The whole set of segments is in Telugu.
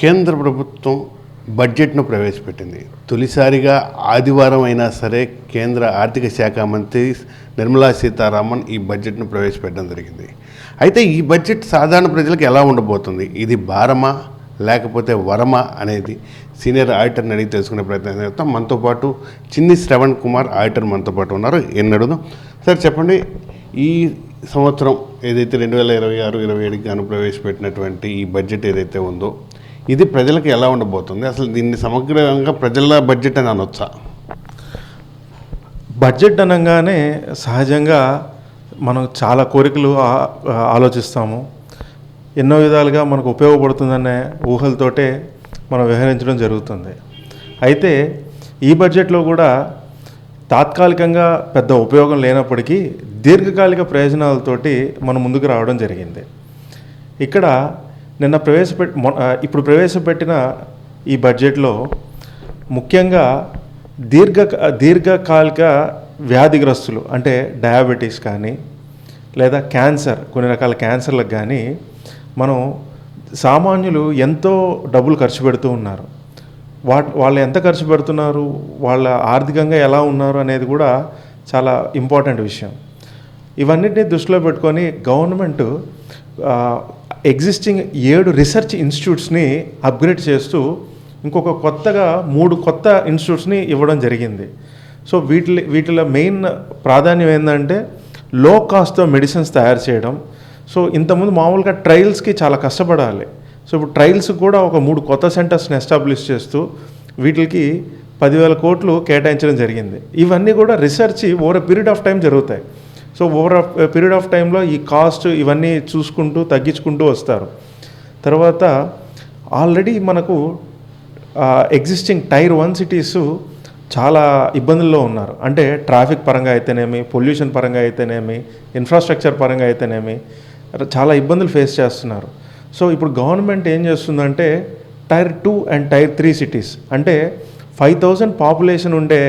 కేంద్ర ప్రభుత్వం బడ్జెట్ను ప్రవేశపెట్టింది. తొలిసారిగా ఆదివారం అయినా సరే కేంద్ర ఆర్థిక శాఖ మంత్రి నిర్మలా సీతారామన్ ఈ బడ్జెట్ను ప్రవేశపెట్టడం జరిగింది. అయితే ఈ బడ్జెట్ సాధారణ ప్రజలకు ఎలా ఉండబోతుంది? ఇది భారమా లేకపోతే వరమా అనేది సీనియర్ ఆడిటర్ని అడిగి తెలుసుకునే ప్రయత్నం చేస్తాం మనతో పాటు చిన్ని శ్రవణ్ కుమార్ ఆడిటర్ మనతో పాటు ఉన్నారు. ఎన్నడుదాం సార్ చెప్పండి. ఈ సంవత్సరం ఏదైతే రెండు వేల ఇరవై ఆరు ఇరవై ఏడుకి గాను ప్రవేశపెట్టినటువంటి ఈ బడ్జెట్ ఏదైతే ఉందో ఇది ప్రజలకు ఎలా ఉండబోతుంది? అసలు దీన్ని సమగ్రంగా ప్రజల బడ్జెట్ అని అనొచ్చా? బడ్జెట్ అనగానే సహజంగా మనం చాలా కోరికలు ఆలోచిస్తాము. ఎన్నో విధాలుగా మనకు ఉపయోగపడుతుందనే ఊహలతోటే మనం వ్యవహరించడం జరుగుతుంది. అయితే ఈ బడ్జెట్లో కూడా తాత్కాలికంగా పెద్ద ఉపయోగం లేనప్పటికీ దీర్ఘకాలిక ప్రయోజనాలతోటి మనం ముందుకు రావడం జరిగింది. ఇక్కడ నిన్న ప్రవేశపెట్ ఇప్పుడు ప్రవేశపెట్టిన ఈ బడ్జెట్లో ముఖ్యంగా దీర్ఘ దీర్ఘకాలిక వ్యాధిగ్రస్తులు అంటే డయాబెటీస్ కానీ లేదా క్యాన్సర్ కొన్ని రకాల క్యాన్సర్లకు కానీ మనం సామాన్యులు ఎంతో డబ్బులు ఖర్చు పెడుతూ ఉన్నారు. వా వాళ్ళు ఎంత ఖర్చు పెడుతున్నారు? వాళ్ళ ఆర్థికంగా ఎలా ఉన్నారు అనేది కూడా చాలా ఇంపార్టెంట్ విషయం. ఇవన్నిటిని దృష్టిలో పెట్టుకొని గవర్నమెంట్ ఎగ్జిస్టింగ్ ఏడు రీసెర్చ్ ఇన్స్టిట్యూట్స్ని అప్గ్రేడ్ చేస్తూ ఇంకొక కొత్తగా మూడు కొత్త ఇన్స్టిట్యూట్స్ని ఇవ్వడం జరిగింది. సో వీటి వీటిలో మెయిన్ ప్రాధాన్యం ఏంటంటే లో కాస్ట్తో మెడిసిన్స్ తయారు చేయడం. సో ఇంతకుముందు మామూలుగా ట్రయల్స్కి చాలా కష్టపడాలి. సో ఇప్పుడు ట్రయల్స్ కూడా ఒక మూడు కొత్త సెంటర్స్ని ఎస్టాబ్లిష్ చేస్తూ వీటికి పదివేల కోట్లు కేటాయించడం జరిగింది. ఇవన్నీ కూడా research over period of time జరుగుతాయి. సో ఓవర్ పీరియడ్ ఆఫ్ టైంలో ఈ కాస్ట్ ఇవన్నీ చూసుకుంటూ తగ్గించుకుంటూ వస్తారు. తర్వాత ఆల్రెడీ మనకు ఎగ్జిస్టింగ్ టైర్ వన్ సిటీస్ చాలా ఇబ్బందుల్లో ఉన్నారు. అంటే ట్రాఫిక్ పరంగా అయితేనేమి పొల్యూషన్ పరంగా అయితేనేమి ఇన్ఫ్రాస్ట్రక్చర్ పరంగా అయితేనేమి చాలా ఇబ్బందులు ఫేస్ చేస్తున్నారు. సో ఇప్పుడు గవర్నమెంట్ ఏం చేస్తుందంటే tier two and tier three cities అంటే ఫైవ్ థౌజండ్ పాపులేషన్ ఉండే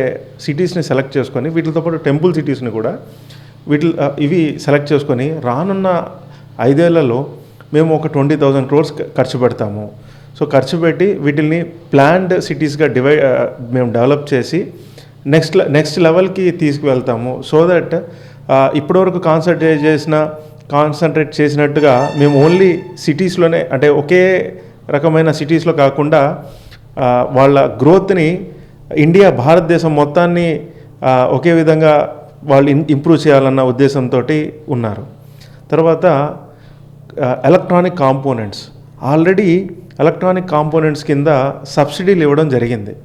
సిటీస్ని సెలెక్ట్ చేసుకొని వీటితో పాటు టెంపుల్ సిటీస్ని కూడా వీటి ఇవి సెలెక్ట్ చేసుకొని రానున్న ఐదేళ్ళలో మేము ఒక ట్వంటీ థౌజండ్ క్రోర్స్ ఖర్చు పెడతాము. సో ఖర్చు పెట్టి వీటిని ప్లాన్డ్ సిటీస్గా డివైడ్ మేము డెవలప్ చేసి నెక్స్ట్ నెక్స్ట్ లెవెల్కి తీసుకువెళ్తాము. సో దట్ ఇప్పటివరకు కాన్సన్ట్రేట్ చేసిన కాన్సన్ట్రేట్ చేసినట్టుగా మేము ఓన్లీ సిటీస్లోనే అంటే ఒకే రకమైన సిటీస్లో కాకుండా వాళ్ళ గ్రోత్ని ఇండియా భారతదేశం మొత్తాన్ని ఒకే విధంగా వాళ్ళు ఇంప్రూవ్ చేయాలన్న ఉద్దేశంతో ఉన్నారు. తర్వాత electronic components. Already electronic components కింద సబ్సిడీలు ఇవ్వడం జరిగింది.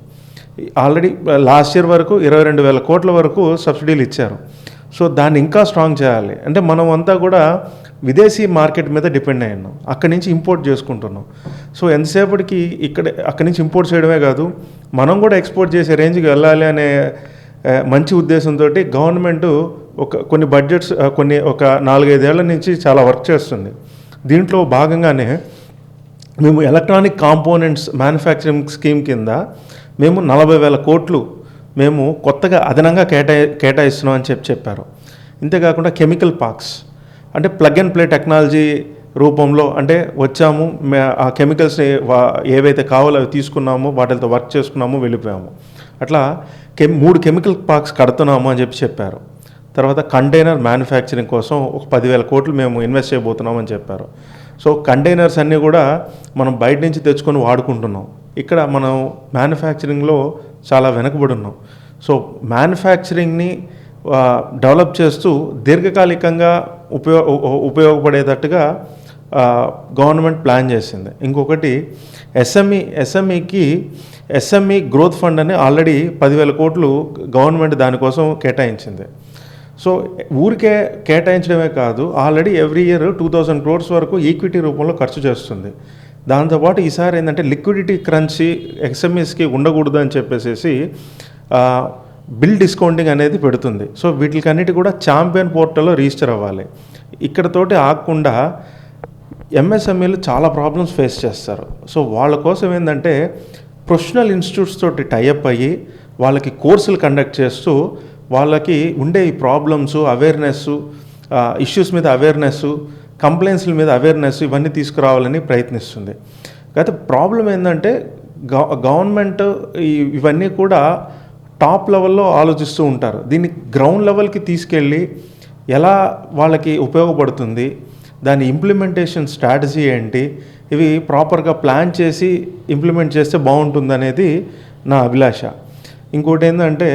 ఆల్రెడీ లాస్ట్ ఇయర్ వరకు ఇరవై రెండు వేల కోట్ల వరకు సబ్సిడీలు ఇచ్చారు. సో దాన్ని ఇంకా స్ట్రాంగ్ చేయాలి. అంటే మనం అంతా కూడా విదేశీ మార్కెట్ మీద డిపెండ్ అయ్యాను. అక్కడి నుంచి ఇంపోర్ట్ చేసుకుంటున్నాం. సో ఎంతసేపటికి ఇక్కడ అక్కడి నుంచి ఇంపోర్ట్ చేయడమే కాదు మనం కూడా ఎక్స్పోర్ట్ చేసే రేంజ్కి వెళ్ళాలి అనే మంచి ఉద్దేశంతో గవర్నమెంట్ ఒక కొన్ని బడ్జెట్స్ కొన్ని ఒక నాలుగైదేళ్ళ నుంచి చాలా వర్క్ చేస్తుంది. దీంట్లో భాగంగానే మేము ఎలక్ట్రానిక్ కాంపోనెంట్స్ మ్యానుఫ్యాక్చరింగ్ స్కీమ్ కింద మేము నలభై వేల కోట్లు మేము కొత్తగా అదనంగా కేటాయి కేటాయిస్తున్నాం అని చెప్పి చెప్పారు. ఇంతేకాకుండా కెమికల్ పార్క్స్ అంటే ప్లగ్ అండ్ ప్లే టెక్నాలజీ రూపంలో అంటే వచ్చాము ఆ కెమికల్స్ని ఏవైతే కావాలో అవి తీసుకున్నామో వాటితో వర్క్ చేసుకున్నామో వెళ్ళిపోయాము. అట్లా కెమ్ మూడు కెమికల్ పార్క్స్ కడుతున్నాము అని చెప్పి చెప్పారు. తర్వాత కంటైనర్ మ్యానుఫ్యాక్చరింగ్ కోసం ఒక పదివేల కోట్లు మేము ఇన్వెస్ట్ చేయబోతున్నామని చెప్పారు. సో కంటైనర్స్ అన్నీ కూడా మనం బయట నుంచి తెచ్చుకొని వాడుకుంటున్నాం. ఇక్కడ మనం మ్యానుఫ్యాక్చరింగ్లో చాలా వెనకబడి ఉన్నాం సో మ్యానుఫ్యాక్చరింగ్ని డెవలప్ చేస్తూ దీర్ఘకాలికంగా ఉపయోగ ఉపయోగపడేటట్టుగా గవర్నమెంట్ ప్లాన్ చేసింది. ఇంకొకటి ఎస్ఎంఈ ఎస్ఎంఈకి ఎస్ఎంఈ గ్రోత్ ఫండ్ అని ఆల్రెడీ పదివేల కోట్లు గవర్నమెంట్ దానికోసం కేటాయించింది. సో ఊరికే కేటాయించడమే కాదు already every year two thousand crores వరకు ఈక్విటీ రూపంలో ఖర్చు చేస్తుంది. దాంతోపాటు ఈసారి ఏంటంటే లిక్విడిటీ క్రంచి ఎస్ఎంఈస్కి ఉండకూడదు అని చెప్పేసి బిల్ డిస్కౌంటింగ్ అనేది పెడుతుంది. సో వీటికన్నిటి కూడా ఛాంపియన్ పోర్టల్లో రిజిస్టర్ అవ్వాలి. ఇక్కడతోటి ఆగకుండా ఎంఎస్ఎంఈలు చాలా ప్రాబ్లమ్స్ ఫేస్ చేస్తారు. సో వాళ్ళ కోసం ఏంటంటే ప్రొఫెషనల్ ఇన్స్టిట్యూట్స్ తోటి టైఅప్ అయ్యి వాళ్ళకి కోర్సులు కండక్ట్ చేస్తూ వాళ్ళకి ఉండే ఈ ప్రాబ్లమ్స్ అవేర్నెస్ ఇష్యూస్ మీద అవేర్నెస్ కంప్లైంట్స్ల మీద అవేర్నెస్ ఇవన్నీ తీసుకురావాలని ప్రయత్నిస్తుంది. అయితే ప్రాబ్లం ఏంటంటే గవ గవర్నమెంట్ ఇవన్నీ కూడా టాప్ లెవెల్లో ఆలోచిస్తూ ఉంటారు. దీన్ని గ్రౌండ్ లెవెల్కి తీసుకెళ్ళి ఎలా వాళ్ళకి ఉపయోగపడుతుంది దాని ఇంప్లిమెంటేషన్ స్ట్రాటజీ ఏంటి? ఇవి ప్రాపర్గా ప్లాన్ చేసి ఇంప్లిమెంట్ చేస్తే బాగుంటుందనేది నా అభిలాష. ఇంకోటి ఏంటంటే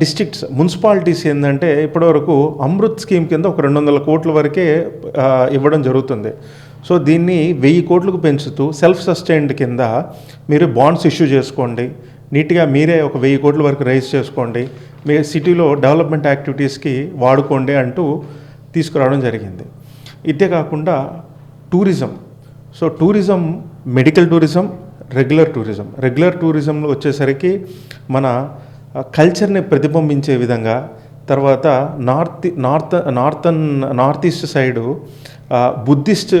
డిస్ట్రిక్ట్స్ మున్సిపాలిటీస్ ఏంటంటే ఇప్పటివరకు అమృత్ స్కీమ్ కింద ఒక రెండు వందల కోట్ల వరకే ఇవ్వడం జరుగుతుంది. సో దీన్ని వెయ్యి కోట్లకు పెంచుతూ సెల్ఫ్ సస్టైన్డ్ కింద మీరు బాండ్స్ ఇష్యూ చేసుకోండి. నీట్గా మీరే ఒక వెయ్యి కోట్ల వరకు రైజ్ చేసుకోండి. మీ సిటీలో డెవలప్మెంట్ యాక్టివిటీస్కి వాడుకోండి అంటూ తీసుకురావడం జరిగింది. ఇదే కాకుండా tourism. So tourism medical tourism regular tourism. Regular టూరిజంలో వచ్చేసరికి మన కల్చర్ని ప్రతిబింబించే విధంగా తర్వాత north north northern north east side Buddhist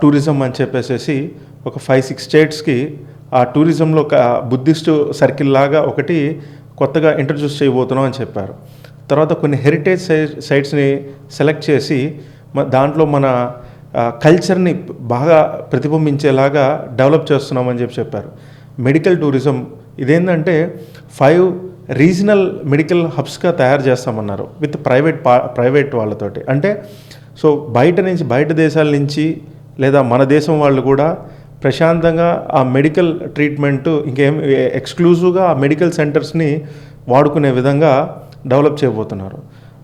tourism అని చెప్పేసి ఒక ఫైవ్ సిక్స్ స్టేట్స్కి ఆ టూరిజంలో ఒక బుద్ధిస్ట్ సర్కిల్ లాగా ఒకటి కొత్తగా ఇంట్రడ్యూస్ చేయబోతున్నాం అని చెప్పారు. తర్వాత కొన్ని హెరిటేజ్ సై- సైట్స్ని సెలెక్ట్ చేసి దాంట్లో మన కల్చర్ని బాగా ప్రతిబింబించేలాగా డెవలప్ చేస్తున్నామని చెప్పి చెప్పారు. మెడికల్ టూరిజం ఇదేంటంటే ఫైవ్ రీజనల్ మెడికల్ హబ్స్గా తయారు చేస్తామన్నారు విత్ ప్రైవేట్ పా ప్రైవేట్ వాళ్ళతోటి. అంటే సో బయట నుంచి బయట దేశాల నుంచి లేదా మన దేశం వాళ్ళు కూడా ప్రశాంతంగా ఆ మెడికల్ ట్రీట్మెంట్ ఇంకేం ఎక్స్క్లూజివ్గా ఆ మెడికల్ సెంటర్స్ని వాడుకునే విధంగా డెవలప్ చేయబోతున్నారు.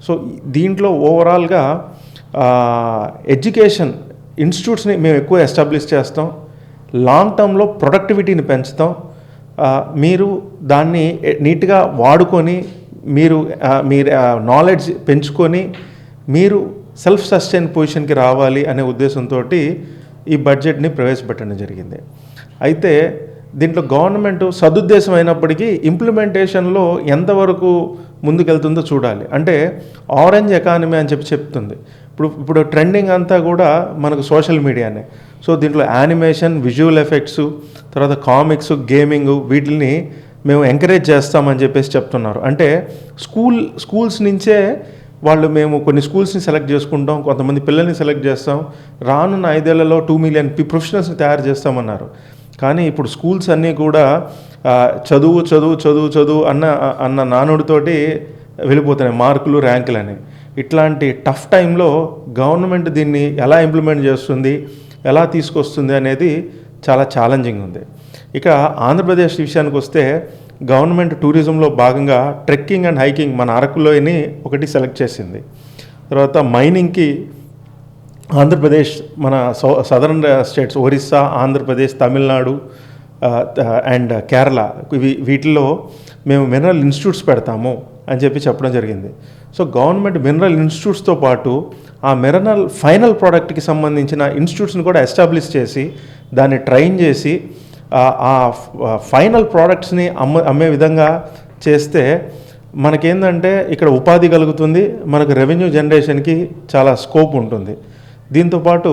సో దీంట్లో ఓవరాల్గా ఎడ్యుకేషన్ ఇన్స్టిట్యూట్స్ని మేము ఎక్కువ ఎస్టాబ్లిష్ చేస్తాం. లాంగ్ టర్మ్లో ప్రొడక్టివిటీని పెంచుతాం. మీరు దాన్ని నీట్గా వాడుకొని మీరు మీరు నాలెడ్జ్ పెంచుకొని మీరు సెల్ఫ్ సస్టైన్ పొజిషన్కి రావాలి అనే ఉద్దేశంతో ఈ బడ్జెట్ని ప్రవేశపెట్టడం జరిగింది. అయితే దీంట్లో గవర్నమెంట్ సదుద్దేశం అయినప్పటికీ ఇంప్లిమెంటేషన్లో ఎంతవరకు ముందుకెళ్తుందో చూడాలి. అంటే ఆరెంజ్ ఎకానమీ అని చెప్పి చెప్తుంది. ఇప్పుడు ఇప్పుడు ట్రెండింగ్ అంతా కూడా మనకు సోషల్ మీడియానే. సో దీంట్లో యానిమేషన్ విజువల్ ఎఫెక్ట్స్ తర్వాత కామిక్స్ గేమింగ్ వీటిని మేము ఎంకరేజ్ చేస్తామని చెప్పేసి చెప్తున్నారు. అంటే స్కూల్ స్కూల్స్ నుంచే వాళ్ళు మేము కొన్ని స్కూల్స్ని సెలెక్ట్ చేసుకుంటాం కొంతమంది పిల్లల్ని సెలెక్ట్ చేస్తాం. రానున్న ఐదేళ్ళలో టూ మిలియన్ ప్రొఫెషనల్స్ని తయారు చేస్తామన్నారు. కానీ ఇప్పుడు స్కూల్స్ అన్నీ కూడా చదువు చదువు చదువు చదువు అన్న అన్న నానుడితోటి వెళ్ళిపోతున్నాయి మార్కులు ర్యాంకులని ఇట్లాంటి టఫ్ టైంలో గవర్నమెంట్ దీన్ని ఎలా ఇంప్లిమెంట్ చేస్తుంది ఎలా తీసుకొస్తుంది అనేది చాలా ఛాలెంజింగ్ ఉంది. ఇక ఆంధ్రప్రదేశ్ విషయానికి వస్తే గవర్నమెంట్ టూరిజంలో భాగంగా ట్రెక్కింగ్ అండ్ హైకింగ్ మన అరకులోని ఒకటి సెలెక్ట్ చేసింది. తర్వాత మైనింగ్కి ఆంధ్రప్రదేశ్ మన సౌ southern states Orissa Andhra Pradesh Tamil Nadu and Kerala. ఇవి వీటిల్లో మేము మినరల్ ఇన్స్టిట్యూట్స్ పెడతాము అని చెప్పి చెప్పడం జరిగింది. సో గవర్నమెంట్ మినరల్ ఇన్స్టిట్యూట్స్తో పాటు ఆ మినరల్ ఫైనల్ ప్రోడక్ట్కి సంబంధించిన ఇన్స్టిట్యూట్స్ని కూడా ఎస్టాబ్లిష్ చేసి దాన్ని ట్రైన్ చేసి ఆ- ఫైనల్ ప్రోడక్ట్స్ని అమ్మ అమ్మే విధంగా చేస్తే మనకేందంటే ఇక్కడ ఉపాధి కలుగుతుంది మనకు రెవెన్యూ జనరేషన్కి చాలా స్కోప్ ఉంటుంది. దీంతోపాటు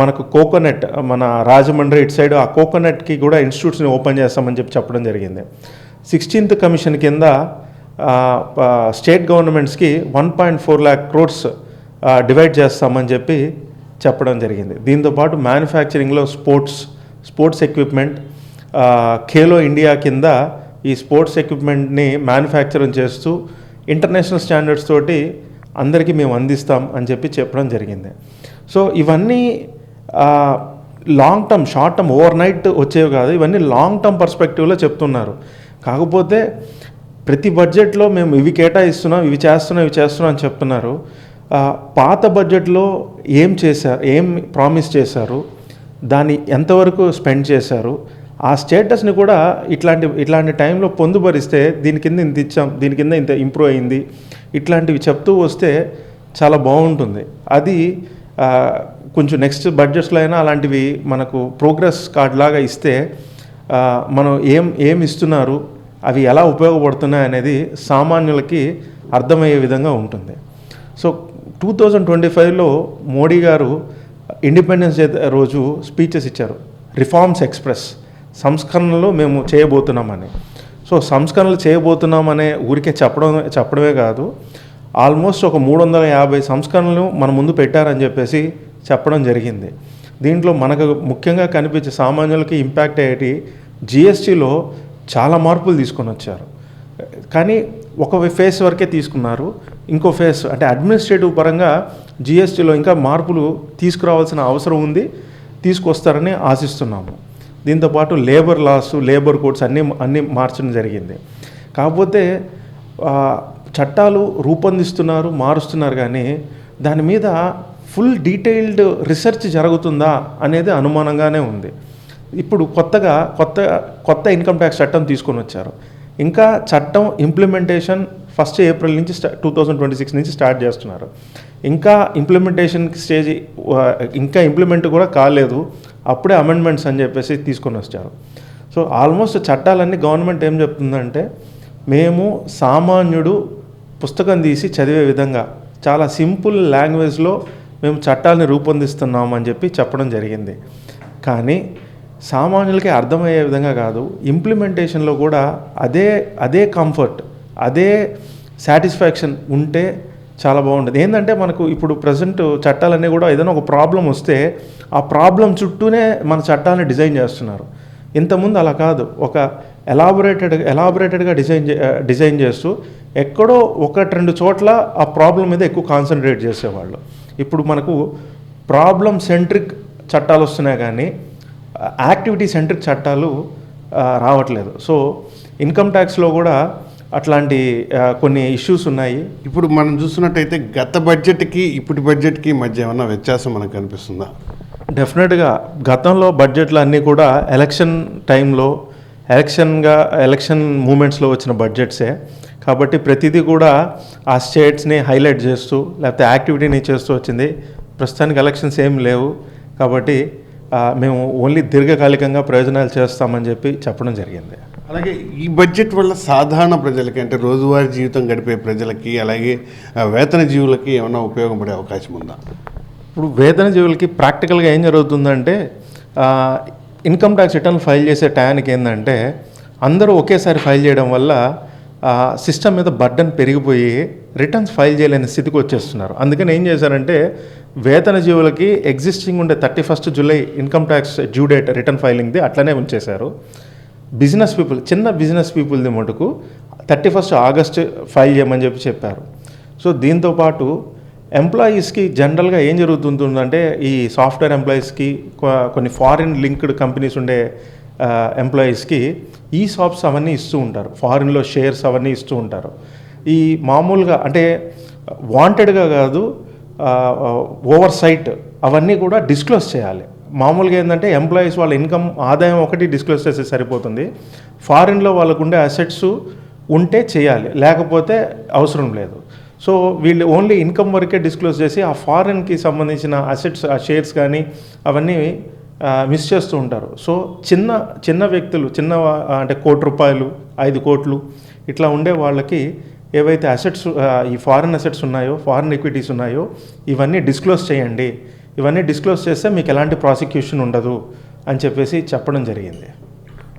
మనకు కోకోనట్ మన రాజమండ్రి ఇటు సైడ్ ఆ కోకోనట్కి కూడా ఇన్స్టిట్యూట్స్ని ఓపెన్ చేస్తామని చెప్పి చెప్పడం జరిగింది. సిక్స్టీన్త్ కమిషన్ కింద state గవర్నమెంట్స్కి one point four lakh crores divide చేస్తామని చెప్పి చెప్పడం జరిగింది. దీంతోపాటు మ్యానుఫ్యాక్చరింగ్లో sports sports equipment Khelo India కింద ఈ స్పోర్ట్స్ ఎక్విప్మెంట్ని మ్యానుఫ్యాక్చరింగ్ చేస్తూ ఇంటర్నేషనల్ స్టాండర్డ్స్ తోటి అందరికీ మేము అందిస్తాం అని చెప్పి చెప్పడం జరిగింది. సో ఇవన్నీ long term short term overnight వచ్చేవి కాదు. ఇవన్నీ లాంగ్ టర్మ్ పర్స్పెక్టివ్లో చెప్తున్నారు. కాకపోతే ప్రతి బడ్జెట్లో మేము ఇవి కేటాయిస్తున్నాం ఇవి చేస్తున్నాం ఇవి చేస్తున్నాం అని చెప్తున్నారు. పాత బడ్జెట్లో ఏం చేశారు ఏం ప్రామిస్ చేశారు దాన్ని ఎంతవరకు స్పెండ్ చేశారు ఆ స్టేటస్ని కూడా ఇట్లాంటి ఇట్లాంటి టైంలో పొందుపరిస్తే దీని కింద ఇంత ఇచ్చాం దీని కింద ఇంత ఇంప్రూవ్ అయింది ఇట్లాంటివి చెప్తూ వస్తే చాలా బాగుంటుంది. అది కొంచెం నెక్స్ట్ బడ్జెట్స్లో అయినా అలాంటివి మనకు ప్రోగ్రెస్ కార్డ్ లాగా ఇస్తే మనం ఏం ఏం ఇస్తున్నారు అవి ఎలా ఉపయోగపడుతున్నాయి అనేది సామాన్యులకి అర్థమయ్యే విధంగా ఉంటుంది. సో టూ థౌజండ్ ట్వంటీ ఫైవ్లో మోడీ గారు ఇండిపెండెన్స్ డే రోజు స్పీచెస్ ఇచ్చారు. రిఫార్మ్స్ ఎక్స్ప్రెస్ సంస్కరణలు మేము చేయబోతున్నామని. సో సంస్కరణలు చేయబోతున్నామనే ఊరికే చెప్పడం చెప్పడమే కాదు. ఆల్మోస్ట్ ఒక మూడు వందల యాభై సంస్కరణలు మన ముందు పెట్టారని చెప్పేసి చెప్పడం జరిగింది. దీంట్లో మనకు ముఖ్యంగా కనిపించే సామాన్యులకి ఇంపాక్ట్ అయ్యేటి జిఎస్టీలో చాలా మార్పులు తీసుకొని వచ్చారు. కానీ ఒక ఫేస్ వరకే తీసుకున్నారు. ఇంకో ఫేస్ అంటే అడ్మినిస్ట్రేటివ్ పరంగా జిఎస్టీలో ఇంకా మార్పులు తీసుకురావాల్సిన అవసరం ఉంది. తీసుకొస్తారని ఆశిస్తున్నాము. దీంతోపాటు లేబర్ లాస్ లేబర్ కోడ్స్ అన్నీ అన్నీ మార్చడం జరిగింది. కాకపోతే చట్టాలు రూపొందిస్తున్నారు మారుస్తున్నారు కానీ దాని మీద ఫుల్ డీటెయిల్డ్ రీసెర్చ్ జరుగుతుందా అనేది అనుమానంగానే ఉంది. ఇప్పుడు కొత్తగా కొత్త కొత్త ఇన్కమ్ ట్యాక్స్ చట్టం తీసుకొని వచ్చారు. ఇంకా చట్టం ఇంప్లిమెంటేషన్ ఫస్ట్ ఏప్రిల్ నుంచి టూ థౌజండ్ ట్వంటీ సిక్స్ నుంచి స్టార్ట్ చేస్తున్నారు. ఇంకా ఇంప్లిమెంటేషన్ స్టేజ్ ఇంకా ఇంప్లిమెంట్ కూడా కాలేదు. అప్పుడే అమెండ్మెంట్స్ అని చెప్పేసి తీసుకొని వచ్చారు. సో ఆల్మోస్ట్ చట్టాలన్నీ గవర్నమెంట్ ఏం చెప్తుందంటే మేము సామాన్యుడు పుస్తకం తీసి చదివే విధంగా చాలా సింపుల్ లాంగ్వేజ్లో మేము చట్టాలని రూపొందిస్తున్నాం అని చెప్పి చెప్పడం జరిగింది. కానీ సామాన్యులకి అర్థమయ్యే విధంగా కాదు ఇంప్లిమెంటేషన్లో కూడా అదే అదే కంఫర్ట్ అదే సాటిస్ఫాక్షన్ ఉంటే చాలా బాగుంటుంది. ఏంటంటే మనకు ఇప్పుడు ప్రజెంట్ చట్టాలన్నీ కూడా ఏదైనా ఒక ప్రాబ్లం వస్తే ఆ ప్రాబ్లం చుట్టూనే మన చట్టాలను డిజైన్ చేస్తున్నారు. ఇంతకుముందు అలా కాదు. ఒక ఎలాబొరేటెడ్ ఎలాబొరేటెడ్గా డిజైన్ చే- డిజైన్ చేస్తూ ఎక్కడో ఒకటి రెండు చోట్ల ఆ ప్రాబ్లం మీద ఎక్కువ కాన్సన్ట్రేట్ చేసేవాళ్ళు. ఇప్పుడు మనకు ప్రాబ్లం సెంట్రిక్ చట్టాలు వస్తున్నాయి కానీ యాక్టివిటీ సెంట్రిక్ చట్టాలు రావట్లేదు. సో ఇన్కమ్ ట్యాక్స్లో కూడా అట్లాంటి కొన్ని ఇష్యూస్ ఉన్నాయి. ఇప్పుడు మనం చూస్తున్నట్టయితే గత బడ్జెట్కి ఇప్పటి బడ్జెట్కి మధ్య ఏమన్నా వ్యత్యాసం మనకు కనిపిస్తుందా? డెఫినెట్గా గతంలో బడ్జెట్లు అన్నీ కూడా ఎలక్షన్ టైంలో ఎలక్షన్గా ఎలక్షన్ మూమెంట్స్లో వచ్చిన బడ్జెట్సే కాబట్టి ప్రతిదీ కూడా ఆ స్టేట్స్ని హైలైట్ చేస్తూ లేకపోతే యాక్టివిటీని చేస్తూ వచ్చింది. ప్రస్తుతానికి ఎలక్షన్స్ ఏం లేవు. కాబట్టి మేము ఓన్లీ దీర్ఘకాలికంగా ప్రయోజనాలు చేస్తామని చెప్పి చెప్పడం జరిగింది. అలాగే ఈ బడ్జెట్ వల్ల సాధారణ ప్రజలకి అంటే రోజువారీ జీవితం గడిపే ప్రజలకి అలాగే వేతన జీవులకి ఏమైనా ఉపయోగపడే అవకాశం ఉందా? ఇప్పుడు వేతన జీవులకి ప్రాక్టికల్గా ఏం జరుగుతుందంటే ఇన్కమ్ ట్యాక్స్ రిటర్న్ ఫైల్ చేసే టయానికి ఏంటంటే అందరూ ఒకేసారి ఫైల్ చేయడం వల్ల సిస్టమ్ మీద బర్డన్ పెరిగిపోయి రిటర్న్స్ ఫైల్ చేయలేని స్థితికి వచ్చేస్తున్నారు. అందుకని ఏం చేశారంటే వేతన జీవులకి ఎగ్జిస్టింగ్ ఉండే thirty first July income tax due date return ఫైలింగ్ది అట్లనే ఉంచేశారు. బిజినెస్ పీపుల్ చిన్న బిజినెస్ పీపుల్ది మటుకు థర్టీ ఫస్ట్ ఆగస్ట్ ఫైల్ చేయమని చెప్పి చెప్పారు. సో దీంతో పాటు ఎంప్లాయీస్కి జనరల్గా ఏం జరుగుతుందంటే ఈ సాఫ్ట్వేర్ ఎంప్లాయీస్కి కొన్ని ఫారిన్ లింక్డ్ కంపెనీస్ ఉండే ఎంప్లాయీస్కి ఈ షాప్స్ అవన్నీ ఇస్తూ ఉంటారు. ఫారిన్లో షేర్స్ అవన్నీ ఇస్తూ ఉంటారు. ఈ మామూలుగా అంటే వాంటెడ్గా కాదు ఓవర్ సైట్ అవన్నీ కూడా డిస్క్లోజ్ చేయాలి. మామూలుగా ఏంటంటే ఎంప్లాయీస్ వాళ్ళ ఇన్కమ్ ఆదాయం ఒకటి డిస్క్లోజ్ చేస్తే సరిపోతుంది. ఫారిన్లో వాళ్ళకు ఉండే అసెట్స్ ఉంటే చేయాలి లేకపోతే అవసరం లేదు. సో వీళ్ళు ఓన్లీ ఇన్కమ్ వరకే డిస్క్లోజ్ చేసి ఆ ఫారిన్కి సంబంధించిన అసెట్స్ ఆ షేర్స్ కానీ అవన్నీ మిస్ చేస్తూ ఉంటారు. సో చిన్న చిన్న వ్యక్తులు చిన్న అంటే కోటి రూపాయలు ఐదు కోట్లు ఇట్లా ఉండే వాళ్ళకి ఏవైతే అసెట్స్ ఈ ఫారిన్ అసెట్స్ ఉన్నాయో ఫారిన్ ఈక్విటీస్ ఉన్నాయో ఇవన్నీ డిస్క్లోజ్ చేయండి. ఇవన్నీ డిస్క్లోజ్ చేస్తే మీకు ఎలాంటి ప్రాసిక్యూషన్ ఉండదు అని చెప్పేసి చెప్పడం జరిగింది.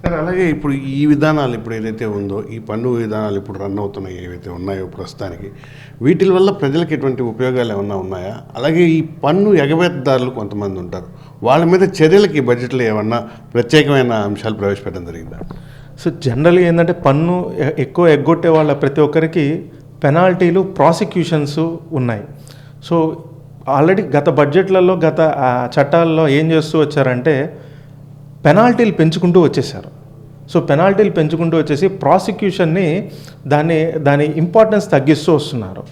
సార్ అలాగే ఇప్పుడు ఈ విధానాలు ఇప్పుడు ఏదైతే ఉందో ఈ పన్ను విధానాలు ఇప్పుడు రన్ అవుతున్నాయి ఏవైతే ఉన్నాయో ప్రస్తుతానికి వీటి వల్ల ప్రజలకు ఎటువంటి ఉపయోగాలు ఏమన్నా ఉన్నాయా? అలాగే ఈ పన్ను ఎగవేతదారులు కొంతమంది ఉంటారు. వాళ్ళ మీద చర్యలకి బడ్జెట్లో ఏమన్నా ప్రత్యేకమైన అంశాలు ప్రవేశపెట్టడం జరిగిందా? సో జనరల్గా ఏంటంటే పన్ను ఎక్కువ ఎగ్గొట్టే వాళ్ళ ప్రతి ఒక్కరికి పెనాల్టీలు ప్రాసిక్యూషన్స్ ఉన్నాయి. సో ఆల్రెడీ గత బడ్జెట్లలో గత చట్టాల్లో ఏం చేస్తూ వచ్చారంటే పెనాల్టీలు పెంచుకుంటూ వచ్చేసారు సో పెనాల్టీలు పెంచుకుంటూ వచ్చేసి ప్రాసిక్యూషన్ని దాన్ని దాని ఇంపార్టెన్స్ తగ్గిస్తూ వస్తున్నారు.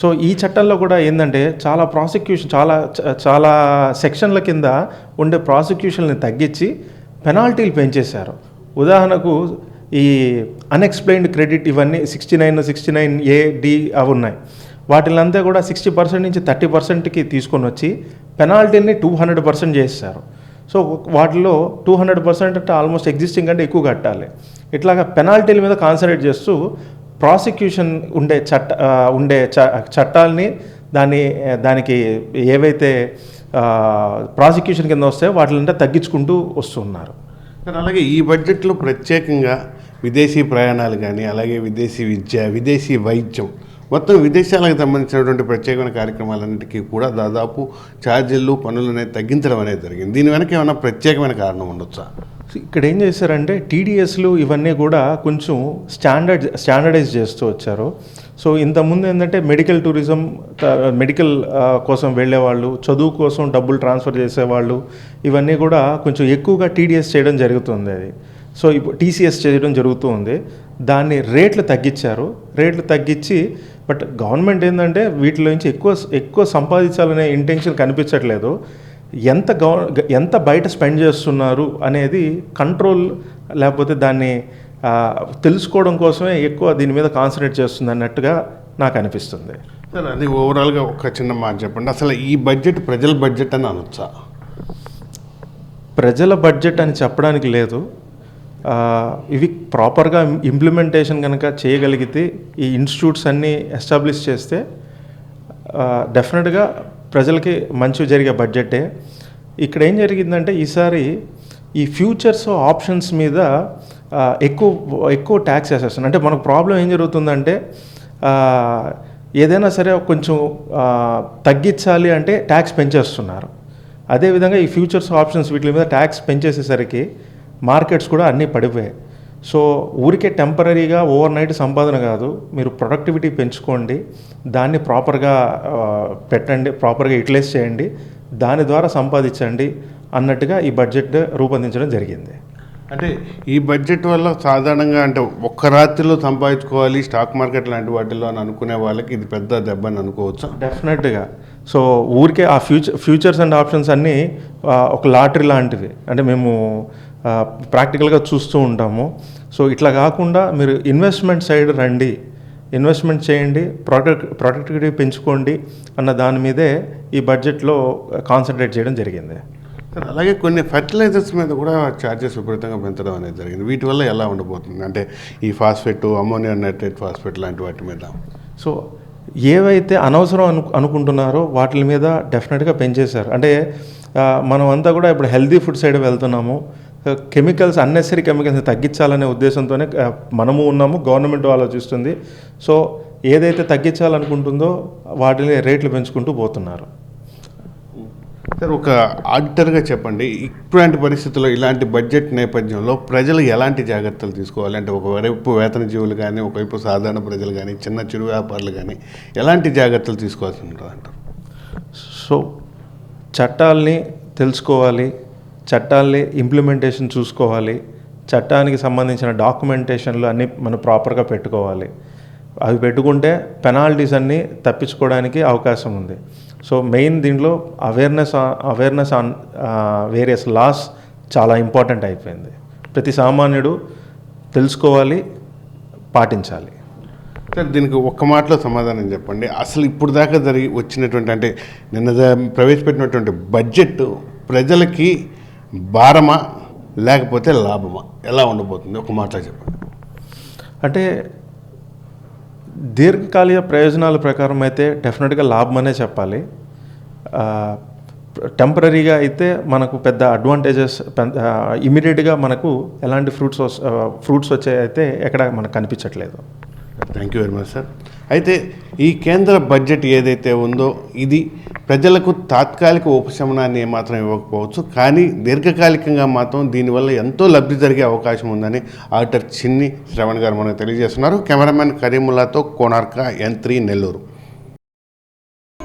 సో ఈ చట్టంలో కూడా ఏంటంటే చాలా ప్రాసిక్యూషన్ చాలా చాలా సెక్షన్ల కింద ఉండే ప్రాసిక్యూషన్ని తగ్గించి పెనాల్టీలు పెంచేశారు. ఉదాహరణకు ఈ అన్ఎక్స్ప్లెయిన్డ్ క్రెడిట్ ఇవన్నీ sixty nine sixty nine A D అవి ఉన్నాయి. వాటిలంతా కూడా సిక్స్టీ పర్సెంట్ నుంచి థర్టీ పర్సెంట్కి తీసుకొని వచ్చి పెనాల్టీని టూ హండ్రెడ్ పర్సెంట్ చేస్తారు. సో వాటిలో టూ హండ్రెడ్ పర్సెంట్ అంటే ఆల్మోస్ట్ ఎగ్జిస్టింగ్ అంటే ఎక్కువ కట్టాలి. ఇట్లాగా పెనాల్టీల మీద కాన్సన్ట్రేట్ చేస్తూ ప్రాసిక్యూషన్ ఉండే చట్ట ఉండే చ చట్టాలని దాన్ని దానికి ఏవైతే ప్రాసిక్యూషన్ కింద వస్తాయో వాటిలంటే తగ్గించుకుంటూ వస్తున్నారు. అలాగే ఈ బడ్జెట్లో ప్రత్యేకంగా విదేశీ ప్రయాణాలు కానీ అలాగే విదేశీ విద్య విదేశీ వైద్యం మొత్తం విదేశాలకు సంబంధించినటువంటి ప్రత్యేకమైన కార్యక్రమాలన్నిటికీ కూడా దాదాపు ఛార్జీలు పనులు అనేది తగ్గించడం అనేది జరిగింది. దీని వెనక ఏమైనా ప్రత్యేకమైన కారణం ఉండొచ్చా? ఇక్కడ ఏం చేశారంటే టీడీఎస్లు ఇవన్నీ కూడా కొంచెం స్టాండర్డ్ స్టాండర్డైజ్ చేస్తూ వచ్చారు. సో ఇంతకుముందు ఏంటంటే మెడికల్ టూరిజం మెడికల్ కోసం వెళ్ళేవాళ్ళు చదువు కోసం డబ్బులు ట్రాన్స్ఫర్ చేసేవాళ్ళు ఇవన్నీ కూడా కొంచెం ఎక్కువగా టీడీఎస్ చేయడం జరుగుతుంది అది. సో ఇప్పుడు టీసీఎస్ చేయడం జరుగుతూ ఉంది. దాన్ని రేట్లు తగ్గించారు. రేట్లు తగ్గించి బట్ గవర్నమెంట్ ఏంటంటే వీటిలో నుంచి ఎక్కువ ఎక్కువ సంపాదించాలనే ఇంటెన్షన్ కనిపించట్లేదు. ఎంత గవ ఎంత బయట స్పెండ్ చేస్తున్నారు అనేది కంట్రోల్ లేకపోతే దాన్ని తెలుసుకోవడం కోసమే ఎక్కువ దీని మీద కాన్సన్ట్రేట్ చేస్తుంది అన్నట్టుగా నాకు అనిపిస్తుంది. సార్ అది ఓవరాల్గా ఒక చిన్న మాట చెప్పండి. అసలు ఈ బడ్జెట్ ప్రజల బడ్జెట్ అని అనొచ్చా? ప్రజల బడ్జెట్ అని చెప్పడానికి లేదు. ఇవి ప్రాపర్గా ఇంప్లిమెంటేషన్ కనుక చేయగలిగితే ఈ ఇన్స్టిట్యూట్స్ అన్నీ ఎస్టాబ్లిష్ చేస్తే డెఫినెట్గా ప్రజలకి మంచి జరిగే బడ్జెటే. ఇక్కడ ఏం జరిగిందంటే ఈసారి ఈ ఫ్యూచర్స్ ఆప్షన్స్ మీద ఎక్కువ ఎక్కువ ట్యాక్స్ వేసేస్తున్నారు. అంటే మనకు ప్రాబ్లం ఏం జరుగుతుందంటే ఏదైనా సరే కొంచెం తగ్గించాలి అంటే ట్యాక్స్ పెంచేస్తున్నారు. అదేవిధంగా ఈ ఫ్యూచర్స్ ఆప్షన్స్ వీటి మీద ట్యాక్స్ పెంచేసేసరికి మార్కెట్స్ కూడా అన్నీ పడిపోయాయి. సో ఊరికే టెంపరీగా ఓవర్ నైట్ సంపాదన కాదు. మీరు ప్రొడక్టివిటీ పెంచుకోండి. దాన్ని ప్రాపర్గా పెట్టండి ప్రాపర్గా యూటిలైజ్ చేయండి. దాని ద్వారా సంపాదించండి అన్నట్టుగా ఈ బడ్జెట్ రూపొందించడం జరిగింది. అంటే ఈ బడ్జెట్ వల్ల సాధారణంగా అంటే ఒక్క రాత్రిలో సంపాదించుకోవాలి స్టాక్ మార్కెట్ లాంటి వాటిల్లో అని అనుకునే వాళ్ళకి ఇది పెద్ద దెబ్బ అని అనుకోవచ్చా? డెఫినెట్గా. సో ఊరికే ఆ ఫ్యూచర్ ఫ్యూచర్స్ అండ్ ఆప్షన్స్ అన్నీ ఒక లాటరీ లాంటివి. అంటే మేము ప్రాక్టికల్గా చూస్తూ ఉంటాము. సో ఇట్లా కాకుండా మీరు ఇన్వెస్ట్మెంట్ సైడ్ రండి. ఇన్వెస్ట్మెంట్ చేయండి ప్రొడక్ట్ ప్రొడక్టివిటీ పెంచుకోండి అన్న దాని మీదే ఈ బడ్జెట్లో కాన్సన్ట్రేట్ చేయడం జరిగింది. అలాగే కొన్ని ఫర్టిలైజర్స్ మీద కూడా ఛార్జెస్ విపరీతంగా పెంచడం అనేది జరిగింది. వీటి వల్ల ఎలా ఉండబోతుంది? అంటే ఈ ఫాస్ఫేట్ అమోనియా నైట్రేట్ ఫాస్ఫేట్ లాంటి వాటి మీద. సో ఏవైతే అనవసరం అను అనుకుంటున్నారో వాటి మీద డెఫినెట్గా పెంచేశారు. అంటే ఆ, మనం అంతా కూడా ఇప్పుడు హెల్దీ ఫుడ్ సైడ్ వెళ్తున్నాము. కెమికల్స్ అన్నెసరీ కెమికల్స్ తగ్గించాలనే ఉద్దేశంతోనే ఆ, మనము ఉన్నాము గవర్నమెంట్ ఆలోచిస్తుంది. సో ఏదైతే తగ్గించాలనుకుంటుందో వాటిని రేట్లు పెంచుకుంటూ పోతున్నారు. సార్ ఒక ఆడిటర్గా చెప్పండి. ఇట్లాంటి పరిస్థితుల్లో ఇలాంటి బడ్జెట్ నేపథ్యంలో ప్రజలు ఎలాంటి జాగ్రత్తలు తీసుకోవాలి? అంటే ఒకవైపు వేతన జీవులు కానీ ఒకవైపు సాధారణ ప్రజలు కానీ చిన్న చిరు వ్యాపారులు కానీ ఎలాంటి జాగ్రత్తలు తీసుకోవాల్సి ఉంటుంది అంటారు? సో చట్టాల్ని తెలుసుకోవాలి. చట్టాల్ని ఇంప్లిమెంటేషన్ చూసుకోవాలి. చట్టానికి సంబంధించిన డాక్యుమెంటేషన్లు అన్నీ మనం ప్రాపర్గా పెట్టుకోవాలి. అవి పెట్టుకుంటే పెనాల్టీస్ అన్నీ తప్పించుకోవడానికి అవకాశం ఉంది. సో మెయిన్ దీంట్లో awareness awareness on various laws చాలా ఇంపార్టెంట్ అయిపోయింది. ప్రతి సామాన్యుడు తెలుసుకోవాలి పాటించాలి. సార్ దీనికి ఒక్క మాటలో సమాధానం చెప్పండి. అసలు ఇప్పుడు దాకా జరిగి వచ్చినటువంటి అంటే నిన్న ప్రవేశపెట్టినటువంటి బడ్జెట్ ప్రజలకి భారమా లేకపోతే లాభమా? ఎలా ఉండబోతుంది? ఒక మాటలో చెప్పండి. అంటే దీర్ఘకాలిక ప్రయోజనాల ప్రకారం అయితే డెఫినెట్గా లాభం అనే చెప్పాలి టెంపరీగా అయితే మనకు పెద్ద అడ్వాంటేజెస్ ఇమీడియట్గా మనకు ఎలాంటి ఫ్రూట్స్ ఫ్రూట్స్ వచ్చాయి అయితే ఎక్కడ మనకు కనిపించట్లేదు. Thank you very much sir. అయితే ఈ కేంద్ర బడ్జెట్ ఏదైతే ఉందో ఇది ప్రజలకు తాత్కాలిక ఉపశమనాన్ని ఏమాత్రం ఇవ్వకపోవచ్చు. కానీ దీర్ఘకాలికంగా మాత్రం దీనివల్ల ఎంతో లబ్ధి జరిగే అవకాశం ఉందని ఆడిటర్ చిన్ని శ్రవణ్ గారు మనకు తెలియజేస్తున్నారు. Cameraman కరీముల్లాతో Konark N three Nellore.